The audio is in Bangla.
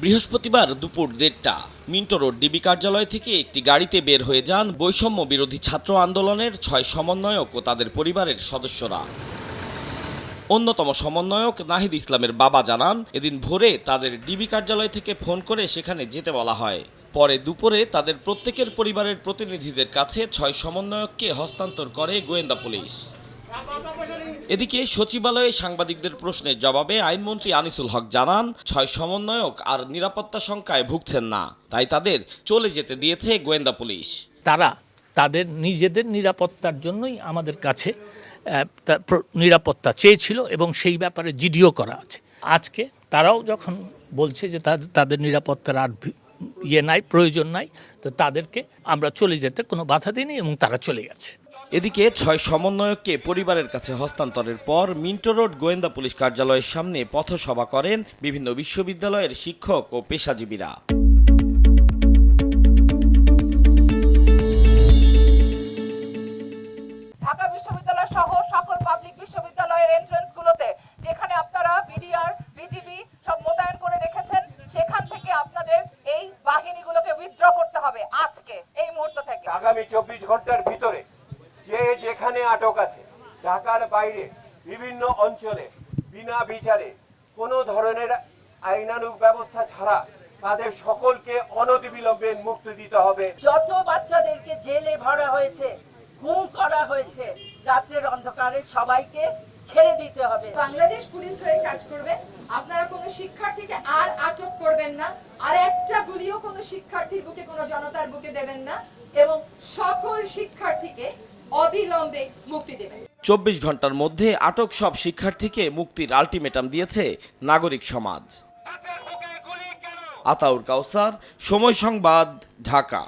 বৃহস্পতিবার দুপুর দেড়টা, মিন্টো রোড ডিবি কার্যালয় থেকে একটি গাড়িতে বের হয়ে যান বৈষম্য বিরোধী ছাত্র আন্দোলনের ছয় সমন্বয়ক ও তাদের পরিবারের সদস্যরা। অন্যতম সমন্বয়ক নাহিদ ইসলামের বাবা জানান, এদিন ভোরে তাদের ডিবি কার্যালয় থেকে ফোন করে সেখানে যেতে বলা হয়। পরে দুপুরে তাদের প্রত্যেকের পরিবারের প্রতিনিধিদের কাছে ছয় সমন্বয়ককে হস্তান্তর করে গোয়েন্দা পুলিশ। এদিকে সচিবালয়ে সাংবাদিকদের প্রশ্নের জবাবে আইনমন্ত্রী আনিসুল হক জানান, ছয় সমন্বয়ক আর নিরাপত্তা শঙ্কায় ভুগছেন না, তাই তাদের চলে যেতে দিয়েছে গোয়েন্দা পুলিশ। তারা তাদের নিজেদের নিরাপত্তার জন্যই আমাদের কাছে নিরাপত্তা চেয়েছিল এবং সেই ব্যাপারে জিডিও করা আছে। আজকে তারাও যখন বলছে যে তাদের নিরাপত্তার আর ইয়ে নাই, প্রয়োজন নাই, তো তাদেরকে আমরা চলে যেতে কোনো বাধা দিইনি এবং তারা চলে গেছে। এদিকে ছয় সমন্বয়ককে পরিবারের কাছে হস্তান্তরের পর মিন্টো রোড গোয়েন্দা পুলিশ কার্যালয়ের সামনে পথসভা করেন বিভিন্ন বিশ্ববিদ্যালয়ের শিক্ষক ও পেশাজীবীরা। ঢাকা বিশ্ববিদ্যালয় সহ সকল পাবলিক বিশ্ববিদ্যালয়ের এন্ট্রান্স গুলোতে যেখানে আপনারা বিডিআর বিজিবি সব মোতায়েন করে রেখেছেন সেখান থেকে আপনাদের এই বাহিনীগুলোকে উইথড্র করতে হবে আজকে এই মুহূর্ত থেকে। আগামী চব্বিশ ঘণ্টার যেখানে আটক আছে। ঢাকার বাইরে বিভিন্ন অঞ্চলে বিনা বিচারে কোনো ধরনের আইনানুগ ব্যবস্থা ছাড়া তাদের সকলকে অনতিবিলম্বে মুক্তি দিতে হবে। যত বাচ্চাদেরকে জেলে ভরা হয়েছে গুম করা হয়েছে রাত্রের অন্ধকারে সবাইকে ছেড়ে দিতে হবে। বাংলাদেশ পুলিশ হয়ে কাজ করবেন আপনারা কোনো শিক্ষার্থীকে আর আটক করবেন না। আর একটা গুলিও কোনো শিক্ষার্থীর বুকে কোনো জনতার বুকে দেবেন না। এবং সকল শিক্ষার্থীকে অবিলম্বে মুক্তি দেবেন চব্বিশ ঘণ্টার মধ্যে আটক সব শিক্ষার্থীকে মুক্তির আলটিমেটাম দিয়েছে নাগরিক সমাজ। আতাউর কাউসার সময় সংবাদ ঢাকা।